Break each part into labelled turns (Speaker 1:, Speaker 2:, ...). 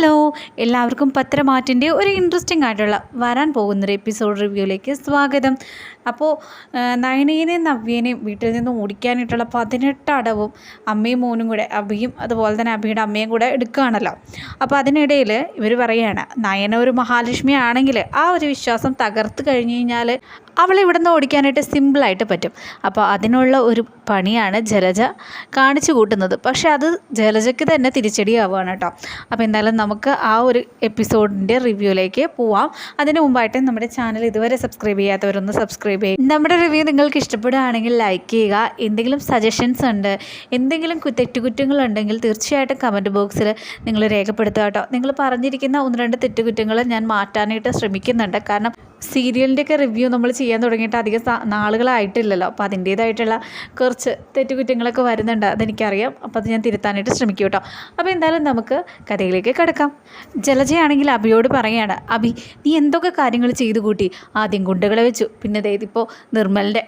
Speaker 1: Hello എല്ലാവർക്കും പത്രമാറ്റിന്റെ ഒരു interesting ആയിട്ടുള്ള വരാൻ പോകുന്നൊരു എപ്പിസോഡ് റിവ്യൂയിലേക്ക് സ്വാഗതം. അപ്പോൾ നയനേനെയും നവ്യേനെയും വീട്ടിൽ നിന്ന് ഓടിക്കാനായിട്ടുള്ള പതിനെട്ട് അടവും അമ്മയും മോനും കൂടെ അബിയും അതുപോലെ തന്നെ അബിയുടെ അമ്മയും കൂടെ എടുക്കുകയാണല്ലോ. അപ്പോൾ അതിനിടയിൽ ഇവർ പറയുകയാണ് നയന ഒരു മഹാലക്ഷ്മി ആണെങ്കിൽ ആ ഒരു വിശ്വാസം തകർത്ത് കഴിഞ്ഞ് കഴിഞ്ഞാൽ അവളെ ഇവിടെ നിന്ന് ഓടിക്കാനായിട്ട് സിമ്പിളായിട്ട് പറ്റും. അപ്പോൾ അതിനുള്ള ഒരു പണിയാണ് ജലജ കാണിച്ചു കൂട്ടുന്നത്. പക്ഷേ അത് ജലജയ്ക്ക് തന്നെ തിരിച്ചടിയാവുകയാണ് കേട്ടോ. അപ്പോൾ എന്തായാലും നമുക്ക് ആ ഒരു എപ്പിസോഡിന്റെ റിവ്യൂയിലേക്ക് പോവാം. അതിന് മുമ്പായിട്ട് നമ്മുടെ ചാനൽ ഇതുവരെ സബ്സ്ക്രൈബ് ചെയ്യാത്തവരൊന്ന് സബ്സ്ക്രൈബ് ചെയ്യും. നമ്മുടെ റിവ്യൂ നിങ്ങൾക്ക് ഇഷ്ടപ്പെടുകയാണെങ്കിൽ ലൈക്ക് ചെയ്യുക. എന്തെങ്കിലും സജഷൻസ് ഉണ്ട് എന്തെങ്കിലും തെറ്റുകുറ്റങ്ങളുണ്ടെങ്കിൽ തീർച്ചയായിട്ടും കമന്റ് ബോക്സിൽ നിങ്ങൾ രേഖപ്പെടുത്തുക കേട്ടോ. നിങ്ങൾ പറഞ്ഞിരിക്കുന്ന ഒന്ന് രണ്ട് തെറ്റുകുറ്റങ്ങൾ ഞാൻ മാറ്റാനായിട്ട് ശ്രമിക്കുന്നുണ്ട്. കാരണം സീരിയലിന്റെയൊക്കെ റിവ്യൂ നമ്മൾ ചെയ്യാൻ തുടങ്ങിയിട്ട് അധികം നാളുകളായിട്ടില്ലല്ലോ. അപ്പോൾ അതിന്റേതായിട്ടുള്ള കുറച്ച് തെറ്റുകുറ്റങ്ങളൊക്കെ വരുന്നുണ്ട് അതെനിക്കറിയാം. അപ്പോൾ അത് ഞാൻ തിരുത്താനായിട്ട് ശ്രമിക്കും കേട്ടോ. അപ്പോൾ എന്തായാലും നമുക്ക് കഥയിലേക്ക് കിടക്കാം. ജലജയാണെങ്കിൽ അബിയോട് പറയുകയാണ് അബി നീ എന്തൊക്കെ കാര്യങ്ങൾ ചെയ്തു കൂട്ടി? ആദ്യം ഗുണ്ടകളെ വെച്ചു. പിന്നെ അതായത് ഇപ്പോൾ നിർമ്മലിന്റെ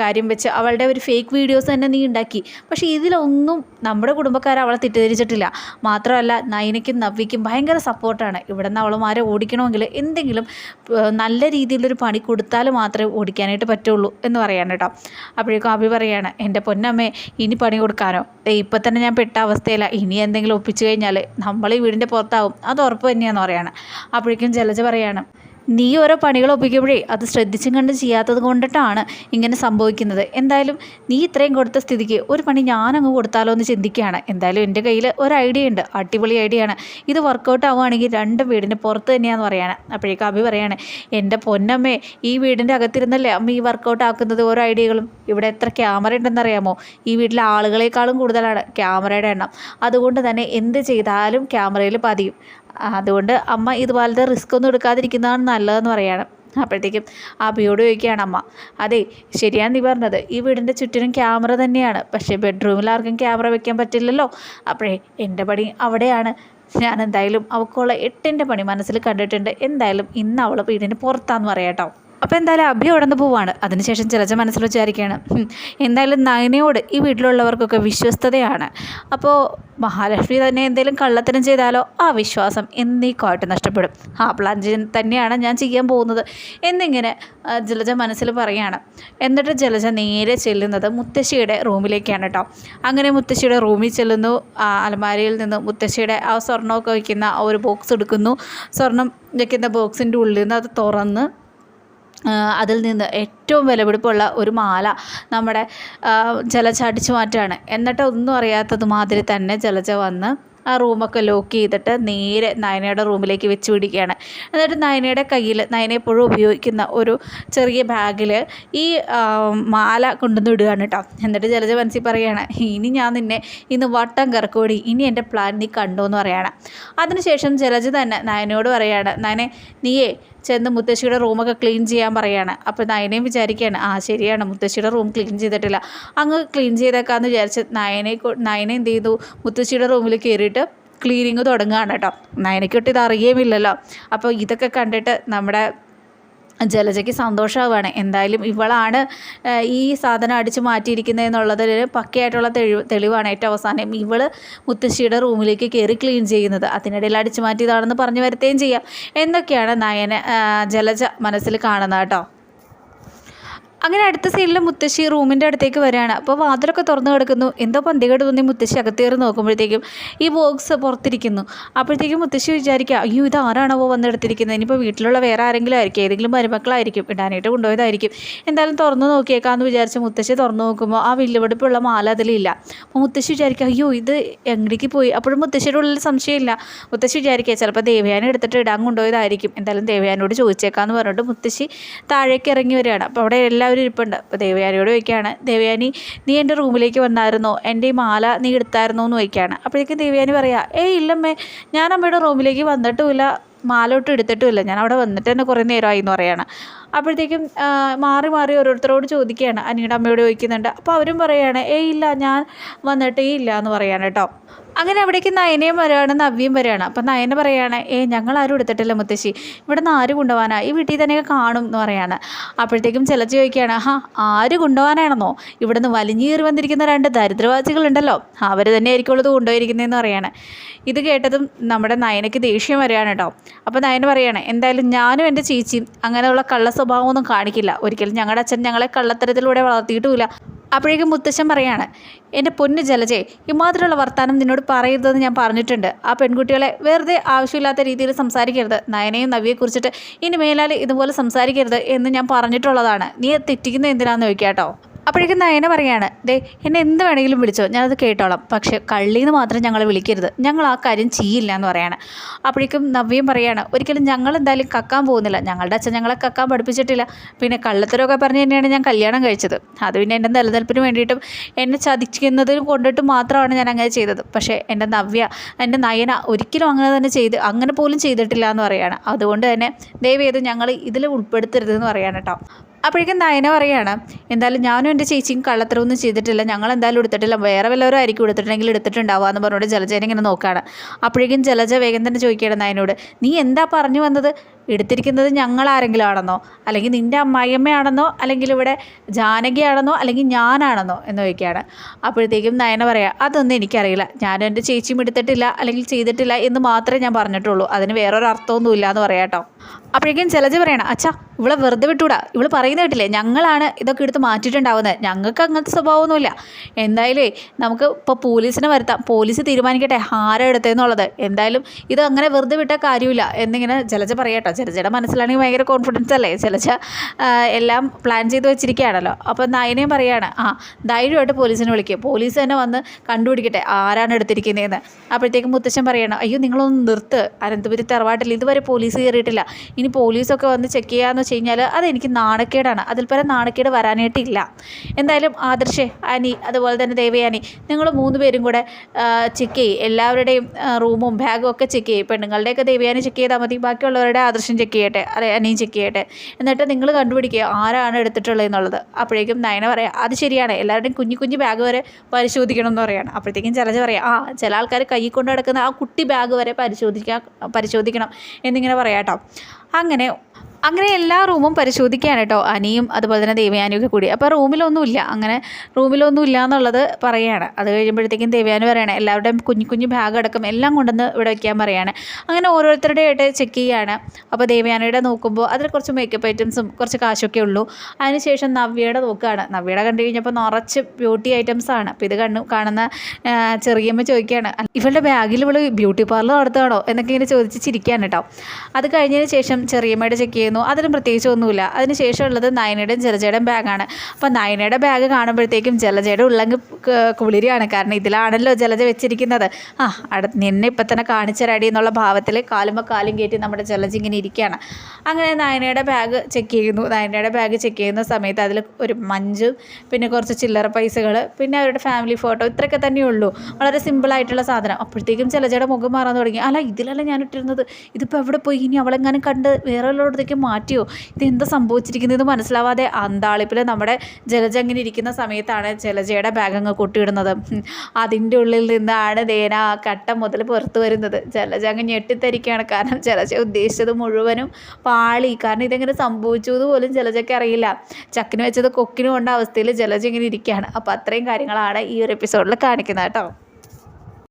Speaker 1: കാര്യം വെച്ച് അവളുടെ ഒരു ഫേക്ക് വീഡിയോസ് തന്നെ നീ ഉണ്ടാക്കി. പക്ഷേ ഇതിലൊന്നും നമ്മുടെ കുടുംബക്കാർ അവളെ തെറ്റിദ്ധരിച്ചിട്ടില്ല. മാത്രമല്ല നയനയ്ക്കും നവ്യയ്ക്കും ഭയങ്കര സപ്പോർട്ടാണ്. ഇവിടെ നിന്ന് അവളുമാരെ ഓടിക്കണമെങ്കിൽ എന്തെങ്കിലും നല്ല രീതിയിലൊരു പണി കൊടുത്താൽ മാത്രമേ ഓടിക്കാനായിട്ട് പറ്റുള്ളൂ എന്ന് പറയാണ് കേട്ടോ. അപ്പോഴേക്കും അഭി പറയാണ് എന്റെ പൊന്നമ്മേ ഇനി പണി കൊടുക്കാനോ? ഇപ്പം തന്നെ ഞാൻ പെട്ട അവസ്ഥയില്ല ഇനി എന്തെങ്കിലും ഒപ്പിച്ചു കഴിഞ്ഞാൽ നമ്മൾ ഈ വീടിന്റെ പുറത്താവും. അത് ഉറപ്പ് തന്നെയാണെന്ന് പറയാണ്. അപ്പോഴേക്കും ജലജ പറയാണ് നീ ഓരോ പണികൾ ഒപ്പിക്കുമ്പോഴേ അത് ശ്രദ്ധിച്ചും കണ്ട് ചെയ്യാത്തത് കൊണ്ടിട്ടാണ് ഇങ്ങനെ സംഭവിക്കുന്നത്. എന്തായാലും നീ ഇത്രയും കൊടുത്ത സ്ഥിതിക്ക് ഒരു പണി ഞാനങ്ങ് കൊടുത്താലോ എന്ന് ചിന്തിക്കുകയാണ്. എന്തായാലും എന്റെ കയ്യിൽ ഒരു ഐഡിയ ഉണ്ട്. അടിപൊളി ഐഡിയ ആണ്. ഇത് വർക്കൗട്ട് ആവുകയാണെങ്കിൽ രണ്ട് വീടിന്റെ പുറത്ത് തന്നെയാണെന്ന് പറയുകയാണ് അപ്പോഴേക്കും അഭി പറയാണ് എന്റെ പൊന്നമ്മേ ഈ വീടിന്റെ അകത്തിരുന്നല്ലേ അമ്മ ഈ വർക്കൗട്ട് ആക്കുന്നത് ഓരോ ഐഡിയകളും? ഇവിടെ എത്ര ക്യാമറ ഉണ്ടെന്നറിയാമോ ഈ വീട്ടിലെ ആളുകളെക്കാളും കൂടുതലാണ് ക്യാമറയുടെ എണ്ണം. അതുകൊണ്ട് തന്നെ എന്ത് ചെയ്താലും ക്യാമറയിൽ പതിയും. അതുകൊണ്ട് അമ്മ ഇതുപോലത്തെ റിസ്ക് ഒന്നും എടുക്കാതിരിക്കുന്നതാണ് നല്ലതെന്ന് പറയുകയാണ് അപ്പോഴത്തേക്കും അബിയോട് ചോദിക്കുകയാണ് അമ്മ അതെ ശരിയാണ് നീ പറഞ്ഞത്. ഈ വീടിന്റെ ചുറ്റിനും ക്യാമറ തന്നെയാണ്. പക്ഷേ ബെഡ്റൂമിൽ ആർക്കും ക്യാമറ വെക്കാൻ പറ്റില്ലല്ലോ. അപ്പോഴേ എന്റെ പണി അവിടെയാണ്. ഞാൻ എന്തായാലും അവൾക്കുള്ള എട്ടിന്റെ പണി മനസ്സിൽ കണ്ടിട്ടുണ്ട്. എന്തായാലും ഇന്ന് അവൾ വീടിന് പുറത്താന്ന് പറയാം കേട്ടോ അപ്പോൾ എന്തായാലും അഭി ഉടന്ന് പോവാണ്. അതിനുശേഷം ചിലച്ച മനസ്സിൽ വിചാരിക്കുകയാണ് എന്തായാലും നയനയോട് ഈ വീട്ടിലുള്ളവർക്കൊക്കെ വിശ്വസ്തതയാണ്. അപ്പോൾ മഹാലക്ഷ്മി തന്നെ എന്തെങ്കിലും കള്ളത്തരം ചെയ്താലോ? ആ വിശ്വാസം എന്നേക്കുമായിട്ട് നഷ്ടപ്പെടും. ആ പ്ലാൻ തന്നെയാണ് ഞാൻ ചെയ്യാൻ പോകുന്നത് എന്നിങ്ങനെ ജലജ മനസ്സിൽ പറയാണ്. എന്നിട്ട് ജലജ നേരെ ചെല്ലുന്നത് മുത്തശ്ശിയുടെ റൂമിലേക്കാണ് കേട്ടോ. അങ്ങനെ മുത്തശ്ശിയുടെ റൂമിൽ ചെല്ലുന്നു. അലമാരയിൽ നിന്ന് മുത്തശ്ശിയുടെ ആ സ്വർണമൊക്കെ വയ്ക്കുന്ന ഒരു ബോക്സ് എടുക്കുന്നു. സ്വർണം വയ്ക്കുന്ന ബോക്സിന്റെ ഉള്ളിൽ നിന്ന് അത് തുറന്ന് അതിൽ നിന്ന് ഏറ്റവും വിലപിടിപ്പുള്ള ഒരു മാല നമ്മുടെ ആ, മാറ്റാണ് എന്നിട്ട് ഒന്നും അറിയാത്തത് മാതിരി തന്നെ ജലജ വന്ന് ആ റൂമൊക്കെ ലോക്ക് ചെയ്തിട്ട് നേരെ നയനയുടെ റൂമിലേക്ക് വെച്ച് പിടിക്കുകയാണ്. എന്നിട്ട് നയനയുടെ കയ്യിൽ നയന എപ്പോഴും ഉപയോഗിക്കുന്ന ഒരു ചെറിയ ബാഗിൽ ഈ മാല കൊണ്ടുവന്ന് ഇടുകയാണ് കേട്ടോ എന്നിട്ട് ജലജ മനസ്സിൽ പറയുകയാണ് ഇനി ഞാൻ നിന്നെ ഇന്ന് വട്ടം കറക്കോടി. ഇനി എന്റെ പ്ലാൻ നീ കണ്ടോ എന്ന് പറയുകയാണ് അതിനുശേഷം ജലജ തന്നെ നയനയോട് പറയുകയാണ് നയനെ നീയേ ചെന്ന് മുത്തശ്ശിയുടെ റൂമൊക്കെ ക്ലീൻ ചെയ്യാൻ പറയാണ്. അപ്പോൾ നയനയും വിചാരിക്കുകയാണ് ആ ശരിയാണ് മുത്തശ്ശിയുടെ റൂം ക്ലീൻ ചെയ്തിട്ടില്ല. അങ്ങ് ക്ലീൻ ചെയ്തേക്കാന്ന് വിചാരിച്ച് നയനെ നയനെ എന്ത് ചെയ്തു? മുത്തശ്ശിയുടെ റൂമിൽ കയറിയിട്ട് ക്ലീനിങ് തുടങ്ങുകയാണ് കേട്ടോ. നയനയ്ക്കൊട്ട് ഇത് അറിയുമില്ലല്ലോ അപ്പോൾ ഇതൊക്കെ കണ്ടിട്ട് നമ്മുടെ ജലജയ്ക്ക് സന്തോഷമാവുകയാണ്. എന്തായാലും ഇവളാണ് ഈ സാധനം അടിച്ചു മാറ്റിയിരിക്കുന്നത് എന്നുള്ളതിൽ പക്കയായിട്ടുള്ള തെളിവ് തെളിവാണ് ഏറ്റവും അവസാനം. ഇവൾ മുത്തശ്ശിയുടെ റൂമിലേക്ക് കയറി ക്ലീൻ ചെയ്യുന്നത്. അതിനിടയിൽ അടിച്ചു മാറ്റിയതാണെന്ന് പറഞ്ഞു വരുത്തുകയും ചെയ്യാം. എന്നൊക്കെയാണ് നയന ജലജ മനസ്സിൽ കാണുന്നത് കേട്ടോ. അങ്ങനെ അടുത്ത സീനിൽ മുത്തശ്ശി റൂമിന്റെ അടുത്തേക്ക് വരികയാണ്. അപ്പോൾ വാതിലൊക്കെ തുറന്നു കിടക്കുന്നു. എന്തോ പന്തികേട് തോന്നി മുത്തശ്ശി അകത്തേറി നോക്കുമ്പോഴത്തേക്കും ഈ ബോക്സ് പുറത്തിരിക്കുന്നു. അപ്പോഴത്തേക്കും മുത്തശ്ശി വിചാരിക്കുക അയ്യോ ഇത് ആരാണോ വന്നെടുത്തിരിക്കുന്നത്? ഇനിയിപ്പോൾ വീട്ടിലുള്ള വേറെ ആരെങ്കിലും ആയിരിക്കും. ഏതെങ്കിലും മരുമക്കളായിരിക്കും. ഇടാനായിട്ട് കൊണ്ടുപോയതായിരിക്കും. എന്തായാലും തുറന്നു നോക്കിയേക്കാമെന്ന് വിചാരിച്ച് മുത്തശ്ശി തുറന്നു നോക്കുമ്പോൾ ആ വില്ലുവെടുപ്പുള്ള മാല അതിലില്ല. അപ്പോൾ മുത്തശ്ശി വിചാരിക്കുക അയ്യോ ഇത് എങ്ങടേക്ക് പോയി? അപ്പോഴും മുത്തശ്ശിയുടെ ഉള്ളിൽ സംശയമില്ല. മുത്തശ്ശി വിചാരിക്കുക ചിലപ്പോൾ ദേവയാനം എടുത്തിട്ട് ഇടാൻ കൊണ്ടുപോയതായിരിക്കും. എന്തായാലും ദേവയാനോട് ചോദിച്ചേക്കാമെന്ന് പറഞ്ഞിട്ട് മുത്തശ്ശി താഴേക്ക് ഇറങ്ങി വരികയാണ്. അപ്പോൾ അവിടെ എല്ലാവരും ഇരിപ്പുണ്ട്. അപ്പോൾ ദേവയാനിയോട് ചോദിക്കുകയാണ് ദേവയാനി നീ എന്റെ റൂമിലേക്ക് വന്നായിരുന്നോ? എന്റെ ഈ മാല നീ എടുത്തായിരുന്നോ? എന്ന് ചോദിക്കുകയാണ്. അപ്പോഴേക്കും ദേവയാനി പറയാ ഏയ് ഇല്ലമ്മേ ഞാൻ അമ്മയുടെ റൂമിലേക്ക് വന്നിട്ടുമില്ല മാല ഒട്ടും എടുത്തിട്ടുമില്ല. ഞാൻ അവിടെ വന്നിട്ട് തന്നെ കുറേ നേരമായി എന്ന് പറയാണ്. അപ്പോഴത്തേക്കും മാറി മാറി ഓരോരുത്തരോട് ചോദിക്കുകയാണ്. അനിയുടെ അമ്മയോട് ചോദിക്കുന്നുണ്ട്. അപ്പോൾ അവരും പറയുകയാണ് ഏയ് ഇല്ല ഞാൻ വന്നിട്ടേ ഇല്ല എന്ന് പറയാണ് കേട്ടോ. അങ്ങനെ അവിടേക്ക് നയനയും വരികയാണ് നവ്യയും വരികയാണ് അപ്പം നയന പറയുകയാണ് ഏ ഞങ്ങൾ ആരും എടുത്തിട്ടില്ല മുത്തശ്ശി. ഇവിടെ നിന്ന് ആര് കൊണ്ടുപോകാനാ? ഈ വീട്ടിൽ തന്നെ കാണും എന്ന് പറയാണ്. അപ്പോഴത്തേക്കും ചില ചോദിക്കുകയാണ് ഹാ ആര് കൊണ്ടുപോകാനാണെന്നോ? ഇവിടെ നിന്ന് വലിഞ്ഞീറി വന്നിരിക്കുന്ന രണ്ട് ദരിദ്രവാസികളുണ്ടല്ലോ. അവർ തന്നെ ആയിരിക്കും ഉള്ളത് കൊണ്ടുപോയിരിക്കുന്നതെന്ന് പറയാണ്. ഇത് കേട്ടതും നമ്മുടെ നയനയ്ക്ക് ദേഷ്യം വരികയാണ് കേട്ടോ. അപ്പോൾ നയന പറയാണ് എന്തായാലും ഞാനും എന്റെ ചേച്ചിയും അങ്ങനെയുള്ള കള്ള സ്വഭാവമൊന്നും കാണിക്കില്ല. ഒരിക്കലും ഞങ്ങളുടെ അച്ഛൻ ഞങ്ങളെ കള്ളത്തരത്തിലൂടെ വളർത്തിയിട്ടുമില്ല. അപ്പോഴേക്കും മുത്തശ്ശൻ പറയാണ് എന്റെ പൊന്ന് ജലജേ ഇമാതിരിയുള്ള വർത്തമാനം നിന്നോട് പറയരുതെന്ന് ഞാൻ പറഞ്ഞിട്ടുണ്ട്. ആ പെൺകുട്ടികളെ വെറുതെ ആവശ്യമില്ലാത്ത രീതിയിൽ സംസാരിക്കരുത്. നയനയും നവിയെക്കുറിച്ചിട്ട് ഇനി മേലാൽ ഇതുപോലെ സംസാരിക്കരുത് എന്ന് ഞാൻ പറഞ്ഞിട്ടുള്ളതാണ്. നീ തെറ്റിക്കുന്നത് എന്തിനാന്ന് ചോദിക്കാം കേട്ടോ അപ്പോഴേക്കും നയന പറയാണ് ദേ എന്നെ എന്ത് വേണമെങ്കിലും വിളിച്ചോ ഞാനത് കേട്ടോളാം. പക്ഷേ കള്ളിയെന്ന് മാത്രം ഞങ്ങളെ വിളിക്കരുത്. ഞങ്ങൾ ആ കാര്യം ചെയ്യില്ല എന്ന് പറയാണ്. അപ്പോഴേക്കും നവ്യം പറയാണ് ഒരിക്കലും ഞങ്ങൾ എന്തായാലും കക്കാൻ പോകുന്നില്ല. ഞങ്ങളുടെ അച്ഛൻ ഞങ്ങളെ കക്കാൻ പഠിപ്പിച്ചിട്ടില്ല. പിന്നെ കള്ളത്തരമൊക്കെ പറഞ്ഞ് തന്നെയാണ് ഞാൻ കല്യാണം കഴിച്ചത്. അത് പിന്നെ എന്റെ നിലനിൽപ്പിന് വേണ്ടിയിട്ടും എന്നെ ചതിക്കുന്നതിന് കൊണ്ടിട്ട് മാത്രമാണ് ഞാൻ അങ്ങനെ ചെയ്തത്. പക്ഷേ എന്റെ നവ്യ എന്റെ നയന ഒരിക്കലും അങ്ങനെ തന്നെ ചെയ്ത് അങ്ങനെ പോലും ചെയ്തിട്ടില്ല എന്ന് പറയാണ്. അതുകൊണ്ട് തന്നെ ദയവേത് ഞങ്ങൾ ഇതിൽ ഉൾപ്പെടുത്തരുതെന്ന് പറയാണ് കേട്ടോ. അപ്പോഴേക്കും നയന പറയാണ് എന്തായാലും ഞാനും എന്റെ ചേച്ചിയും കള്ളത്തരമൊന്നും ചെയ്തിട്ടില്ല. ഞങ്ങൾ എന്തായാലും എടുത്തിട്ടില്ല. വേറെ വല്ലവരും ആയിരിക്കും എടുത്തിട്ടുണ്ടെങ്കിൽ എടുത്തിട്ടുണ്ടാവുക എന്ന് പറഞ്ഞുകൊണ്ട് ജലജേനെ ഇങ്ങനെ നോക്കുകയാണ് അപ്പോഴേക്കും ജലജ വേഗം തന്നെ ചോദിക്കുകയാണ് നയനോട് നീ എന്താ പറഞ്ഞു വന്നത്? എടുത്തിരിക്കുന്നത് ഞങ്ങൾ ആരെങ്കിലും ആണെന്നോ അല്ലെങ്കിൽ നിന്റെ അമ്മായിയമ്മയാണെന്നോ അല്ലെങ്കിൽ ഇവിടെ ജാനകിയാണെന്നോ അല്ലെങ്കിൽ ഞാനാണെന്നോ എന്ന് ചോദിക്കുകയാണ് അപ്പോഴത്തേക്കും നയന പറയാം അതൊന്നും എനിക്കറിയില്ല. ഞാനും എന്റെ ചേച്ചിയും എടുത്തിട്ടില്ല അല്ലെങ്കിൽ ചെയ്തിട്ടില്ല എന്ന് മാത്രമേ ഞാൻ പറഞ്ഞിട്ടുള്ളൂ. അതിന് വേറൊരു അർത്ഥമൊന്നും ഇല്ല എന്ന് പറയാം കേട്ടോ അപ്പോഴേക്കും ജലജ പറയണം അച്ഛാ ഇവളെ വെറുതെ വിട്ടൂടാ. ഇവൾ പറയുന്ന കേട്ടില്ലേ? ഞങ്ങളാണ് ഇതൊക്കെ എടുത്ത് മാറ്റിയിട്ടുണ്ടാവുന്നത്. ഞങ്ങൾക്ക് അങ്ങനത്തെ സ്വഭാവമൊന്നുമില്ല. എന്തായാലേ നമുക്ക് ഇപ്പോൾ പോലീസിനെ വരുത്താം. പോലീസ് തീരുമാനിക്കട്ടെ ആരാ എന്തായാലും ഇത് അങ്ങനെ വെറുതെ വിട്ട കാര്യമില്ല എന്നിങ്ങനെ ജലജ പറയട്ടോ ജലജയുടെ മനസ്സിലാണെങ്കിൽ ഭയങ്കര കോൺഫിഡൻസ് അല്ലേ? ചില ആ, എല്ലാം പ്ലാൻ ചെയ്ത് വെച്ചിരിക്കുകയാണല്ലോ. അപ്പോൾ നയനയും പറയാണ് ആ ധൈര്യമായിട്ട് പോലീസിനെ വിളിക്കുക പോലീസ് തന്നെ വന്ന് കണ്ടുപിടിക്കട്ടെ ആരാണ് എടുത്തിരിക്കുന്നതെന്ന് അപ്പോഴത്തേക്കും മുത്തശ്ശൻ പറയണം അയ്യോ നിങ്ങളൊന്ന് നിർത്ത്. അനന്തപുരി തറവാട്ടിൽ ഇതുവരെ പോലീസ് കയറിയിട്ടില്ല. ഇനി പോലീസൊക്കെ വന്ന് ചെക്ക് ചെയ്യാന്ന് വെച്ച് കഴിഞ്ഞാൽ അതെനിക്ക് നാണക്കേടാണ്. അതിൽ പരം നാണക്കേട് വരാനായിട്ടില്ല. എന്തായാലും ആദർശേ അനി അതുപോലെ തന്നെ ദേവയാനി നിങ്ങൾ മൂന്ന് പേരും കൂടെ ചെക്ക് ചെയ്യും. എല്ലാവരുടെയും റൂമും ബാഗും ഒക്കെ ചെക്ക് ചെയ്യും. പെണ്ണുങ്ങളുടെയൊക്കെ ദേവയാനി ചെക്ക് ചെയ്താൽ മതി. ബാക്കിയുള്ളവരുടെ ആദർശം ചെക്ക് ചെയ്യട്ടെ അല്ലെ അനിയും ചെക്ക് ചെയ്യട്ടെ എന്നിട്ട് നിങ്ങൾ കണ്ടുപിടിക്കുക ആരാണ് എടുത്തിട്ടുള്ളത് എന്നുള്ളത് അപ്പോഴേക്കും നയന പറയാം അത് ശരിയാണ് എല്ലാവരുടെയും കുഞ്ഞു കുഞ്ഞു ബാഗ് വരെ പരിശോധിക്കണം എന്ന് പറയാണ്. അപ്പോഴത്തേക്കും ചിലജ പറയാം ആ ചില ആൾക്കാർ കൈ കൊണ്ട് നടക്കുന്ന ആ കുട്ടി ബാഗ് വരെ പരിശോധിക്കാൻ പരിശോധിക്കണം എന്നിങ്ങനെ പറയാം കേട്ടോ അങ്ങനെ അങ്ങനെ എല്ലാ റൂമും പരിശോധിക്കുകയാണ് കേട്ടോ. അനിയും അതുപോലെ തന്നെ ദേവയാനിയൊക്കെ കൂടി. അപ്പോൾ റൂമിലൊന്നുമില്ല. അങ്ങനെ റൂമിലൊന്നും ഇല്ല എന്നുള്ളത് പറയുകയാണ്. അത് കഴിയുമ്പോഴത്തേക്കും ദേവയാനി പറയുകയാണ് എല്ലാവരുടെയും കുഞ്ഞു കുഞ്ഞു ബാഗ് അടക്കം എല്ലാം കൊണ്ടുവന്ന് ഇവിടെ വയ്ക്കാൻ പറയുകയാണ്. അങ്ങനെ ഓരോരുത്തരുടെ ആയിട്ട് ചെക്ക് ചെയ്യുകയാണ് അപ്പോൾ ദേവയാനിയുടെ നോക്കുമ്പോൾ അതിൽ കുറച്ച് മേക്കപ്പ് ഐറ്റംസും കുറച്ച് കാശൊക്കെ ഉള്ളൂ. അതിനുശേഷം നവ്യയുടെ നോക്കുകയാണ് നവ്യയുടെ കണ്ടു കഴിഞ്ഞപ്പോൾ നിറച്ച് ബ്യൂട്ടി ഐറ്റംസ് ആണ്. അപ്പോൾ ഇത് കണ്ണു കാണുന്ന ചെറിയമ്മ ചോദിക്കുകയാണ് ഇവളുടെ ബാഗിൽ ഇവൾ ബ്യൂട്ടി പാർലർ നടത്തുകയാണോ? എന്നൊക്കെ ഇങ്ങനെ ചോദിച്ച് ചിരിക്കുകയാണ് കേട്ടോ. അത് കഴിഞ്ഞതിന് ശേഷം ചെറിയമ്മയുടെ ചെക്ക് ചെയ്യുന്നു. അതിലും പ്രത്യേകിച്ച് ഒന്നുമില്ല അതിന് ശേഷമുള്ളത് നയനയുടെയും ജലജയുടെയും ബാഗാണ്. അപ്പോൾ നയനയുടെ ബാഗ് കാണുമ്പോഴത്തേക്കും ജലജയുടെ ഉള്ളങ്ക് കുളിരിയാണ്. കാരണം ഇതിലാണല്ലോ ജലജ വെച്ചിരിക്കുന്നത്. ആ അട നിന്നെ ഇപ്പം തന്നെ കാണിച്ചരാടി എന്നുള്ള ഭാവത്തിൽ കാലുമ്പോൾ കാലും കയറ്റി നമ്മുടെ ജലജ ഇങ്ങനെ ഇരിക്കുകയാണ്. അങ്ങനെ നയനയുടെ ബാഗ് ചെക്ക് ചെയ്യുന്നു. നയനയുടെ ബാഗ് ചെക്ക് ചെയ്യുന്ന സമയത്ത് അതിൽ ഒരു മഞ്ചും പിന്നെ കുറച്ച് ചില്ലറ പൈസകൾ പിന്നെ അവരുടെ ഫാമിലി ഫോട്ടോ ഇത്രയൊക്കെ തന്നെ ഉള്ളൂ. വളരെ സിമ്പിളായിട്ടുള്ള സാധനം. അപ്പോഴത്തേക്കും ജലജയുടെ മുഖം മാറാൻ തുടങ്ങി. അല്ല ഇതിലല്ല ഞാൻ ഇട്ടിരുന്നത് ഇതിപ്പോൾ എവിടെ പോയി? ഇനി അവളെങ്ങാനും കണ്ട് വേറെ ഉള്ളിടത്തേക്ക് മാറ്റിയോ? ഇത് എന്താ സംഭവിച്ചിരിക്കുന്നത് മനസ്സിലാവാതെ അന്താളിപ്പിൽ നമ്മുടെ ജലജ അങ്ങനെ ഇരിക്കുന്ന സമയത്താണ് ജലജയുടെ ബാഗ് അങ്ങ് കൊട്ടിയിടുന്നത്. അതിന്റെ ഉള്ളിൽ നിന്നാണ് ദേന ആ കട്ട മുതൽ പുറത്തു വരുന്നത്. ജലജ അങ്ങ് ഞെട്ടിത്തരിക്കുകയാണ്. കാരണം ജലജ ഉദ്ദേശിച്ചത് മുഴുവനും പാളി. കാരണം ഇതെങ്ങനെ സംഭവിച്ചു എന്ന് പോലും ജലജയ്ക്ക് അറിയില്ല. ചക്കിന് വെച്ചത് കൊക്കിന് കൊണ്ട അവസ്ഥയിൽ ജലജ ഇങ്ങനെ ഇരിക്കുകയാണ്. അപ്പോൾ അത്രയും കാര്യങ്ങളാണ് ഈ ഒരു എപ്പിസോഡിൽ കാണിക്കുന്നത് കേട്ടോ.